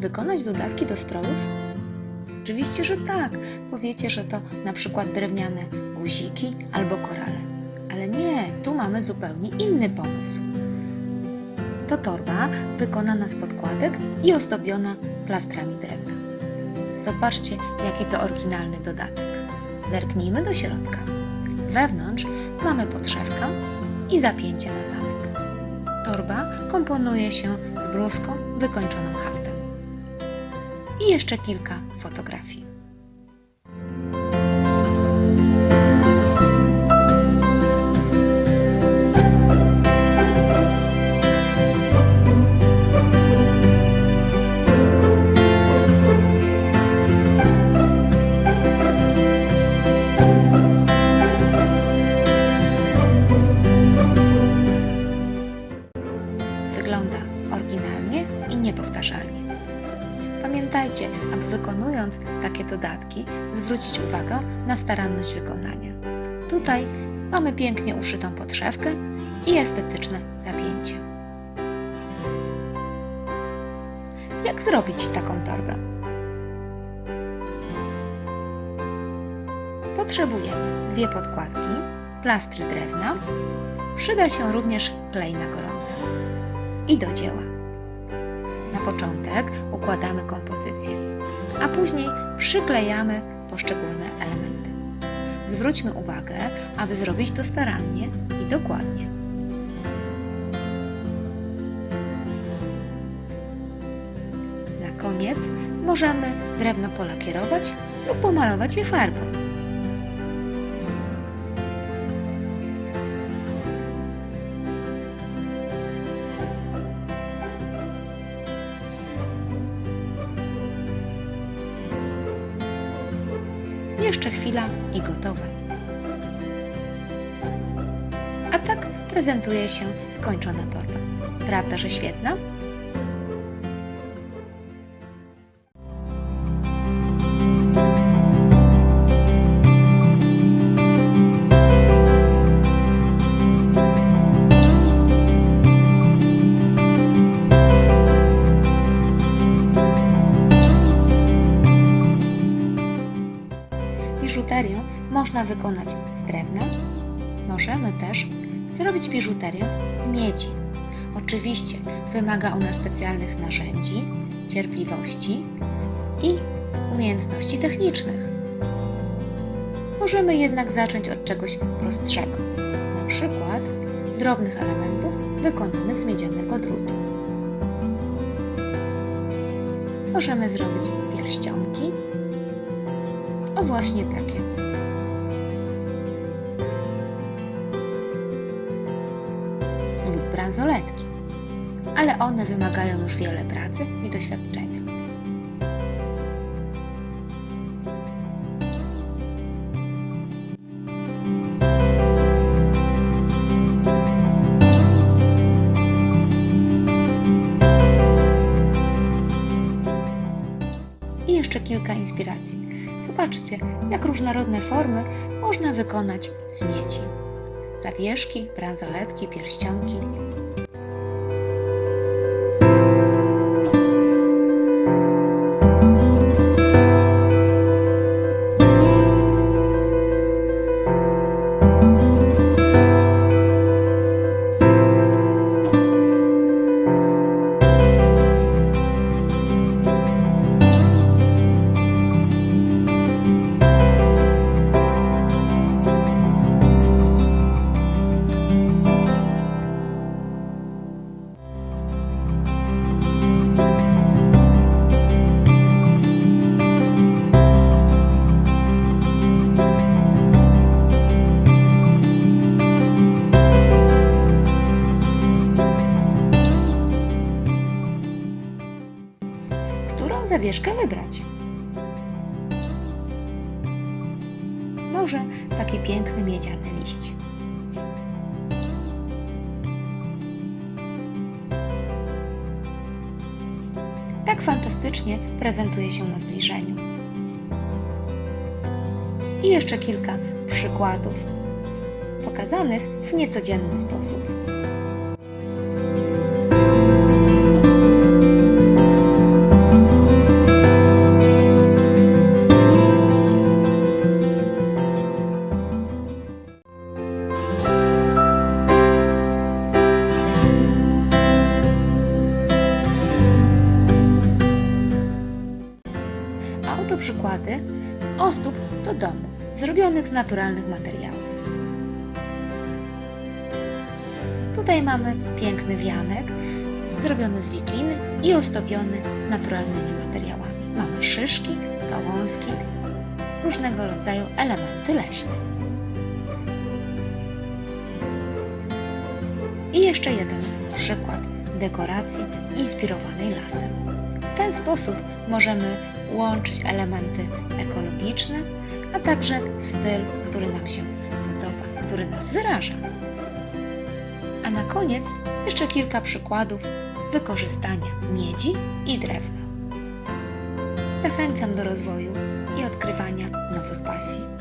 wykonać dodatki do strojów? Oczywiście, że tak. Powiecie, że to na przykład drewniane guziki albo korale. Ale nie, tu mamy zupełnie inny pomysł. To torba wykonana z podkładek i ozdobiona plastrami drewna. Zobaczcie, jaki to oryginalny dodatek. Zerknijmy do środka. Wewnątrz mamy podszewkę i zapięcie na zamek. Torba komponuje się z bluzką wykończoną haftem. I jeszcze kilka fotografii. Wygląda oryginalnie i niepowtarzalnie. Pamiętajcie, aby wykonując takie dodatki, zwrócić uwagę na staranność wykonania. Tutaj mamy pięknie uszytą podszewkę i estetyczne zapięcie. Jak zrobić taką torbę? Potrzebujemy dwie podkładki, plastry drewna, przyda się również klej na gorąco. I do dzieła. Na początek układamy kompozycję, a później przyklejamy poszczególne elementy. Zwróćmy uwagę, aby zrobić to starannie i dokładnie. Na koniec możemy drewno polakierować lub pomalować je farbą. Jeszcze chwila i gotowe. A tak prezentuje się skończona torba. Prawda, że świetna? Można wykonać z drewna. Możemy też zrobić biżuterię z miedzi. Oczywiście wymaga ona specjalnych narzędzi, cierpliwości i umiejętności technicznych. Możemy jednak zacząć od czegoś prostszego, na przykład drobnych elementów wykonanych z miedzianego drutu. Możemy zrobić pierścionki, o właśnie takie. Bransoletki. Ale one wymagają już wiele pracy i doświadczenia. I jeszcze kilka inspiracji. Zobaczcie, jak różnorodne formy można wykonać z miedzi. Zawieszki, bransoletki, pierścionki. Zawieszkę wybrać? Może taki piękny miedziany liść. Tak fantastycznie prezentuje się na zbliżeniu. I jeszcze kilka przykładów pokazanych w niecodzienny sposób. Ozdób do domu, zrobionych z naturalnych materiałów. Tutaj mamy piękny wianek, zrobiony z wikliny i ozdobiony naturalnymi materiałami. Mamy szyszki, gałązki, różnego rodzaju elementy leśne. I jeszcze jeden przykład dekoracji inspirowanej lasem. W ten sposób możemy łączyć elementy ekologiczne, a także styl, który nam się podoba, który nas wyraża. A na koniec jeszcze kilka przykładów wykorzystania miedzi i drewna. Zachęcam do rozwoju i odkrywania nowych pasji.